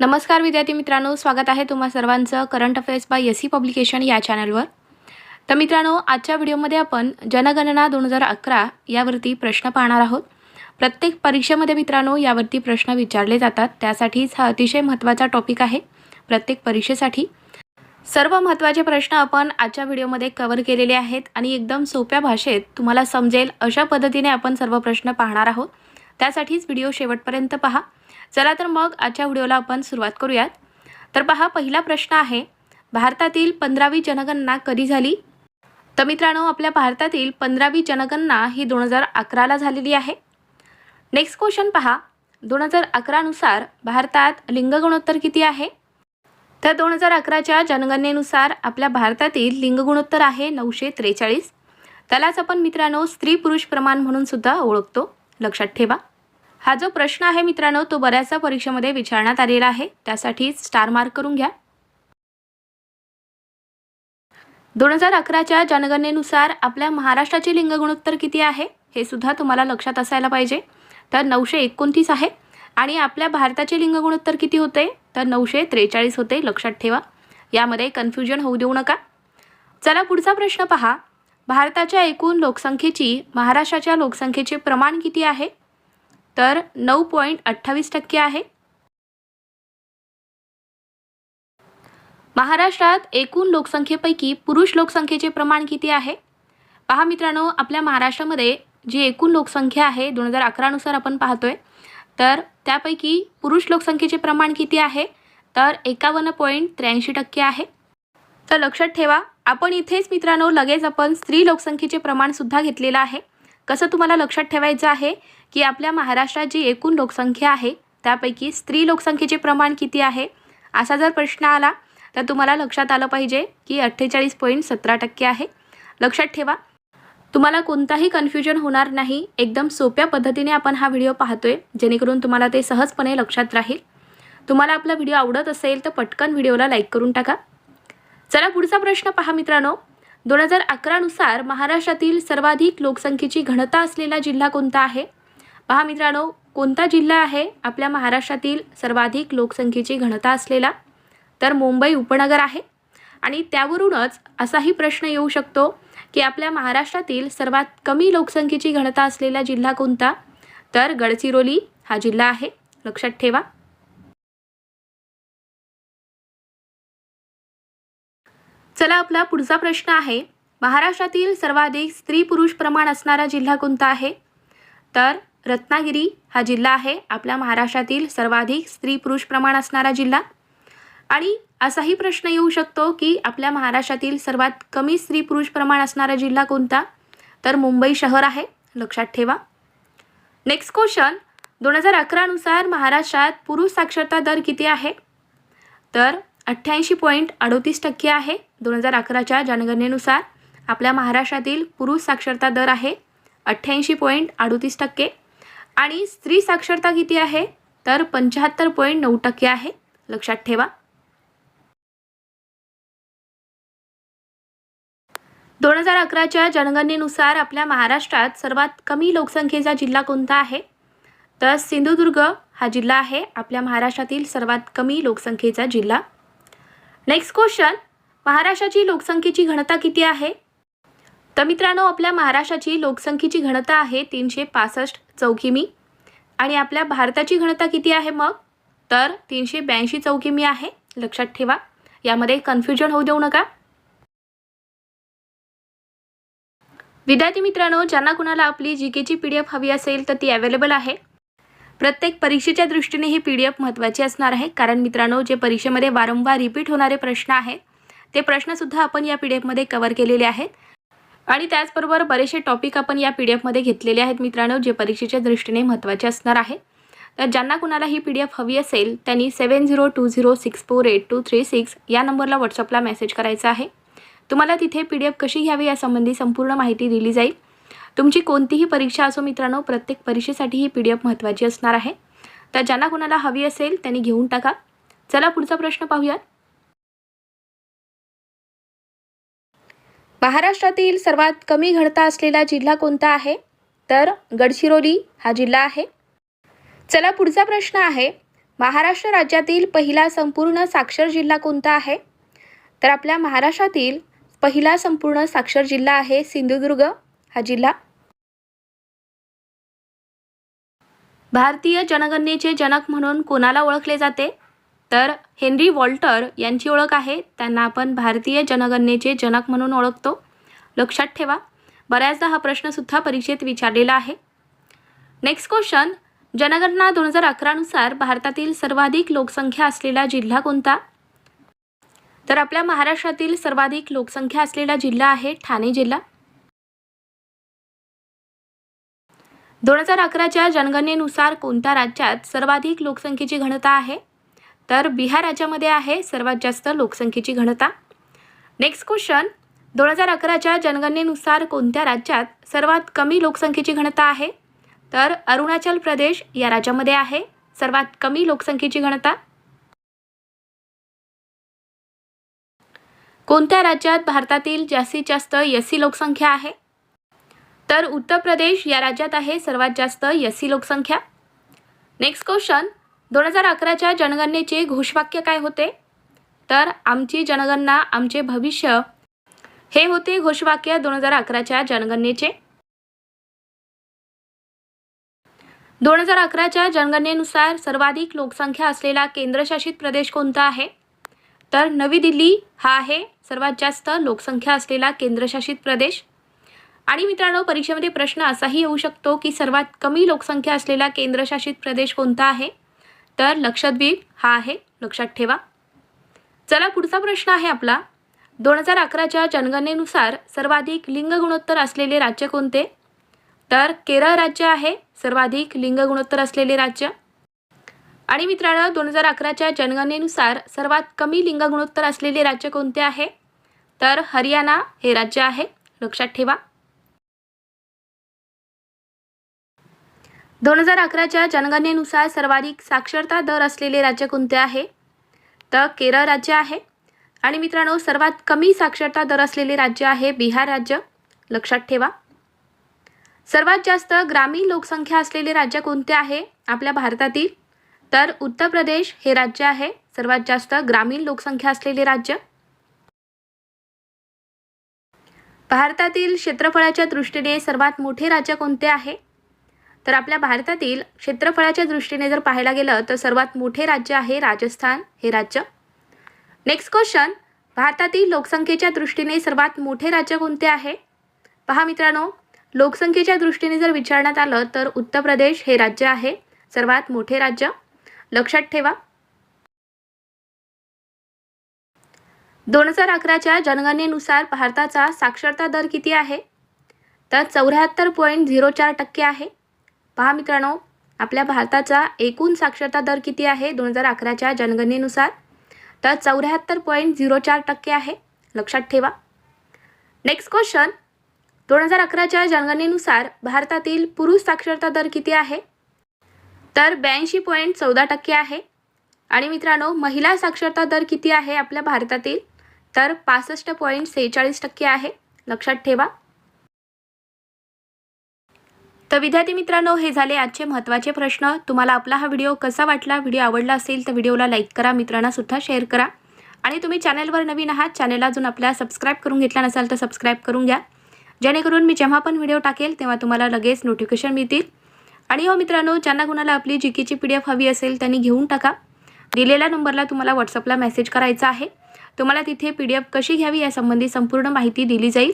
नमस्कार विद्यार्थी मित्रांनो स्वागत आहे तुम्हा सर्वांचं current affairs by S C publication या चॅनलवर. तर मित्रांनो आजच्या व्हिडिओमध्ये आपण जनगणना दोन हजार अकरा यावरती प्रश्न पाहणार आहोत. प्रत्येक परीक्षेमध्ये मित्रांनो यावरती प्रश्न विचारले जातात. त्यासाठीच हा अतिशय महत्त्वाचा टॉपिक आहे प्रत्येक परीक्षेसाठी. सर्व महत्त्वाचे प्रश्न आपण आजच्या व्हिडिओमध्ये कव्हर केलेले आहेत आणि एकदम सोप्या भाषेत तुम्हाला समजेल अशा पद्धतीने आपण सर्व प्रश्न पाहणार आहोत. त्यासाठीच व्हिडिओ शेवटपर्यंत पहा. चला तर मग आजच्या व्हिडिओला आपण सुरुवात करूयात. तर पहा पहिला प्रश्न आहे भारतातील पंधरावी जनगणना कधी झाली? तर मित्रांनो आपल्या भारतातील पंधरावी जनगणना ही दोन हजार अकराला झालेली आहे. नेक्स्ट क्वेश्चन पहा दोन हजार अकरानुसार भारतात लिंगगुणोत्तर किती आहे? तर दोन हजार अकराच्या जनगणनेनुसार आपल्या भारतातील लिंग गुणोत्तर आहे नऊशे त्रेचाळीस. त्यालाच आपण मित्रांनो स्त्री पुरुष प्रमाण म्हणून सुद्धा ओळखतो. लक्षात ठेवा. हा जो प्रश्न आहे मित्रांनो तो बऱ्याचदा परीक्षेमध्ये विचारण्यात आलेला आहे. त्यासाठी स्टार मार्क करून घ्या. दोन हजार अकराच्या जनगणनेनुसार आपल्या महाराष्ट्राचे लिंग गुणोत्तर किती आहे हे सुद्धा तुम्हाला लक्षात असायला पाहिजे. तर नऊशे एकोणतीस आहे आणि आपल्या भारताचे लिंग गुणोत्तर किती होते तर नऊशे त्रेचाळीस होते लक्षात ठेवा. यामध्ये कन्फ्युजन होऊ देऊ नका. चला पुढचा प्रश्न पहा. भारताच्या एकूण लोकसंख्येची महाराष्ट्राच्या लोकसंख्येचे प्रमाण किती आहे तर नऊ पॉईंट अठ्ठावीस टक्के आहे. महाराष्ट्रात एकूण लोकसंख्येपैकी पुरुष लोकसंख्येचे प्रमाण किती आहे? पहा मित्रांनो आपल्या महाराष्ट्रामध्ये जी एकूण लोकसंख्या आहे दोन हजार अकरानुसार आपण पाहतोय तर त्यापैकी पुरुष लोकसंख्येचे प्रमाण किती आहे? तर एकावन्न पॉईंट त्र्याऐंशी टक्के आहे. तर लक्षात ठेवा आपण इथेच मित्रांनो लगेच आपण स्त्री लोकसंख्येचे प्रमाणसुद्धा घेतलेलं आहे. कसं तुम्हाला लक्षात ठेवायचं आहे? की आपल्या महाराष्ट्रात जी एकूण लोकसंख्या आहे त्यापैकी स्त्री लोकसंख्येचे प्रमाण किती आहे? असा जर प्रश्न आला तर तुम्हाला लक्षात आलं पाहिजे की अठ्ठेचाळीस पॉईंट सतरा टक्के आहे. लक्षात ठेवा. तुम्हाला कोणताही कन्फ्युजन होणार नाही. एकदम सोप्या पद्धतीने आपण हा व्हिडिओ पाहतोय जेणेकरून तुम्हाला ते सहजपणे लक्षात राहील. तुम्हाला आपला व्हिडिओ आवडत असेल तर पटकन व्हिडिओला लाईक करून टाका. चला पुढचा प्रश्न पहा मित्रांनो. दोन हजार अकरानुसार महाराष्ट्रातील सर्वाधिक लोकसंख्येची घनता असलेला जिल्हा कोणता आहे? पहा मित्रांनो कोणता जिल्हा आहे आपल्या महाराष्ट्रातील सर्वाधिक लोकसंख्येची घनता असलेला? तर मुंबई उपनगर आहे. आणि त्यावरूनच असाही प्रश्न येऊ शकतो की आपल्या महाराष्ट्रातील सर्वात कमी लोकसंख्येची घनता असलेला जिल्हा कोणता? तर गडचिरोली हा जिल्हा आहे. लक्षात ठेवा. चला आपला पुढचा प्रश्न आहे. महाराष्ट्रातील सर्वाधिक स्त्री पुरुष प्रमाण असणारा जिल्हा कोणता आहे? तर रत्नागिरी हा जिल्हा आहे. आपल्या महाराष्ट्रातील सर्वाधिक स्त्री पुरुष प्रमाण असणारा जिल्हा. आणि असाही प्रश्न येऊ शकतो की आपल्या महाराष्ट्रातील सर्वात कमी स्त्री पुरुष प्रमाण असणारा जिल्हा कोणता? तर मुंबई शहर आहे. लक्षात ठेवा. नेक्स्ट क्वेश्चन दोन हजार अकरानुसार महाराष्ट्रात पुरुष साक्षरता दर किती आहे? तर अठ्ठ्याऐंशी पॉईंट अडोतीस टक्के आहे. दोन हजार अकराच्या जनगणनेनुसार आपल्या महाराष्ट्रातील पुरुष साक्षरता दर आहे. अठ्ठ्याऐंशी पॉईंट अडोतीस टक्के. आणि स्त्री साक्षरता किती आहे? तर पंच्याहत्तर पॉईंट नऊ टक्के आहे. लक्षात ठेवा. दोन हजार अकराच्या जनगणनेनुसार आपल्या महाराष्ट्रात सर्वात कमी लोकसंख्येचा जिल्हा कोणता आहे? तर सिंधुदुर्ग हा जिल्हा आहे. आपल्या महाराष्ट्रातील सर्वात कमी लोकसंख्येचा जिल्हा. नेक्स्ट क्वेश्चन महाराष्ट्राची लोकसंख्येची घनता किती आहे? तर मित्रांनो आपल्या महाराष्ट्राची लोकसंख्येची घनता आहे तीनशे पासष्ट. चौकिमी आणि आपल्या भारताची घनता किती आहे मग? तर तीनशे ब्याऐंशी चौकिमी आहे. लक्षात ठेवा. यामध्ये कन्फ्युजन होऊ देऊ नका. विद्यार्थी मित्रांनो ज्यांना कुणाला आपली जी केची पी डी एफ हवी असेल तर ती अवेलेबल आहे. प्रत्येक परीक्षेच्या दृष्टीने ही पी डी एफ महत्त्वाची असणार आहे. कारण मित्रांनो जे परीक्षेमध्ये वारंवार रिपीट होणारे प्रश्न आहेत ते प्रश्नसुद्धा आपण या पी डी एफमध्ये कवर केलेले आहेत. आणि त्याचबरोबर बरेचसे टॉपिक आपण या पी डी एफमध्ये घेतलेले आहेत मित्रांनो जे परीक्षेच्या दृष्टीने महत्त्वाचे असणार आहे. तर ज्यांना कुणाला ही पी डी एफ हवी असेल त्यांनी seven zero two zero six four eight two three six या नंबरला व्हॉट्सअपला मेसेज करायचा आहे. तुम्हाला तिथे पी डी एफ कशी घ्यावी यासंबंधी संपूर्ण माहिती दिली जाईल. तुमची कोणतीही परीक्षा असो मित्रांनो प्रत्येक परीक्षेसाठी ही पी डी एफ महत्त्वाची असणार आहे. तर ज्यांना कुणाला हवी असेल त्यांनी घेऊन टाका. चला पुढचा प्रश्न पाहूयात. महाराष्ट्रातील सर्वात कमी घनता असलेला जिल्हा कोणता आहे? तर गडचिरोली हा जिल्हा आहे. चला पुढचा प्रश्न आहे महाराष्ट्र राज्यातील पहिला संपूर्ण साक्षर जिल्हा कोणता आहे? तर आपल्या महाराष्ट्रातील पहिला संपूर्ण साक्षर जिल्हा आहे सिंधुदुर्ग हा जिल्हा. भारतीय जनगणनेचे जनक म्हणून कोणाला ओळखले जाते? तर हेनरी वॉल्टर यांची ओळख आहे. त्यांना आपण भारतीय जनगणनेचे जनक म्हणून ओळखतो. लक्षात ठेवा बऱ्याचदा हा प्रश्नसुद्धा परीक्षेत विचारलेला आहे. नेक्स्ट क्वेश्चन जनगणना दोन हजार अकरानुसार भारतातील सर्वाधिक लोकसंख्या असलेला जिल्हा कोणता? तर आपल्या महाराष्ट्रातील सर्वाधिक लोकसंख्या असलेला जिल्हा आहे ठाणे जिल्हा. दोन हजार अकराच्या जनगणनेनुसार कोणत्या राज्यात सर्वाधिक लोकसंख्येची घनता आहे? तर बिहार राज्यामध्ये आहे सर्वात जास्त लोकसंख्येची घनता. नेक्स्ट क्वेश्चन दोन हजार अकराच्या जनगणनेनुसार कोणत्या राज्यात सर्वात कमी लोकसंख्येची घनता आहे? तर अरुणाचल प्रदेश या राज्यामध्ये आहे सर्वात कमी लोकसंख्येची घनता. कोणत्या राज्यात भारतातील जास्तीत जास्त यस्सी लोकसंख्या आहे? तर उत्तर प्रदेश या राज्यात आहे सर्वात जास्त यस्सी लोकसंख्या. नेक्स्ट क्वेश्चन दोन हजार अकराच्या जनगणनेचे घोषवाक्य काय होते? तर आमची जनगणना आमचे भविष्य हे होते घोषवाक्य दोन हजार अकराच्या जनगणनेचे. दोन हजार अकराच्या जनगणनेनुसार सर्वाधिक लोकसंख्या असलेला केंद्रशासित प्रदेश कोणता आहे? तर नवी दिल्ली हा आहे सर्वात जास्त लोकसंख्या असलेला केंद्रशासित प्रदेश. आणि मित्रांनो परीक्षेमध्ये प्रश्न असाही येऊ शकतो की सर्वात कमी लोकसंख्या असलेला केंद्रशासित प्रदेश कोणता आहे? तर लक्षद्वीप हा आहे लक्षात ठेवा. चला पुढचा प्रश्न आहे आपला. दोन हजार अकराच्या जनगणनेनुसार सर्वाधिक लिंग गुणोत्तर असलेले राज्य कोणते? तर केरळ राज्य आहे सर्वाधिक लिंग गुणोत्तर असलेले राज्य. आणि मित्रांनो दोन हजार अकराच्या जनगणनेनुसार सर्वात कमी लिंग गुणोत्तर असलेले राज्य कोणते आहे? तर हरियाणा हे राज्य आहे लक्षात ठेवा. दोन हजार अकराच्या जनगणनेनुसार सर्वाधिक साक्षरता दर असलेले राज्य कोणते आहे? तर केरळ राज्य आहे. आणि मित्रांनो सर्वात कमी साक्षरता दर असलेले राज्य आहे बिहार राज्य. लक्षात ठेवा. सर्वात जास्त ग्रामीण लोकसंख्या असलेले राज्य कोणते आहे? आपल्या भारतातील. तर उत्तर प्रदेश हे राज्य आहे. सर्वात जास्त ग्रामीण लोकसंख्या असलेले राज्य. भारतातील क्षेत्रफळाच्या दृष्टीने सर्वात मोठे राज्य कोणते आहे? तर आपल्या भारतातील क्षेत्रफळाच्या दृष्टीने जर पाहायला गेलं तर सर्वात मोठे राज्य आहे राजस्थान. हे राज्य. नेक्स्ट क्वेश्चन भारतातील लोकसंख्येच्या दृष्टीने सर्वात मोठे राज्य कोणते आहे? पहा मित्रांनो लोकसंख्येच्या दृष्टीने जर विचारण्यात आलं तर उत्तर प्रदेश हे राज्य आहे. सर्वात मोठे राज्य. लक्षात ठेवा. दोन हजार अकराच्या जनगणनेनुसार भारताचा साक्षरता दर किती आहे? तर चौऱ्याहत्तर पॉईंट झिरो चार टक्के आहे. पहा मित्रांनो आपल्या भारताचा एकूण साक्षरता दर किती आहे दोन हजार अकराच्या जनगणनेनुसार? तर चौऱ्याहत्तर पॉईंट झिरो चार टक्के आहे. लक्षात ठेवा. नेक्स्ट क्वेश्चन दोन हजार अकराच्या जनगणनेनुसार भारतातील पुरुष साक्षरता दर किती आहे? तर ब्याऐंशी पॉईंट चौदा टक्के आहे. आणि मित्रांनो महिला साक्षरता दर किती आहे आपल्या भारतातील? तर पासष्ट पॉईंट सेहेचाळीस टक्के आहे. लक्षात ठेवा. तर विद्यार्थी मित्रांनो हे झाले आजचे महत्त्वाचे प्रश्न. तुम्हाला आपला हा व्हिडिओ कसा वाटला व्हिडिओ आवडला असेल तर व्हिडिओला लाईक करा मित्रांना सुद्धा शेअर करा. आणि तुम्ही चॅनलवर नवीन आहात चॅनलला अजून आपल्या सबस्क्राईब करून घेतला नसाल तर सबस्क्राईब करून घ्या. जेणेकरून मी जेव्हा पण व्हिडिओ टाकेल तेव्हा तुम्हाला लगेच नोटिफिकेशन मिळतील. आणि हो मित्रांनो ज्यांना कुणाला आपली जी केची पी डी एफ हवी असेल त्यांनी घेऊन टाका. दिलेल्या नंबरला तुम्हाला व्हॉट्सअपला मेसेज करायचा आहे. तुम्हाला तिथे पी डी एफ कशी घ्यावी यासंबंधी संपूर्ण माहिती दिली जाईल.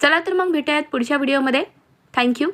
चला तर मग भेटूयात पुढच्या व्हिडिओमध्ये. थँक्यू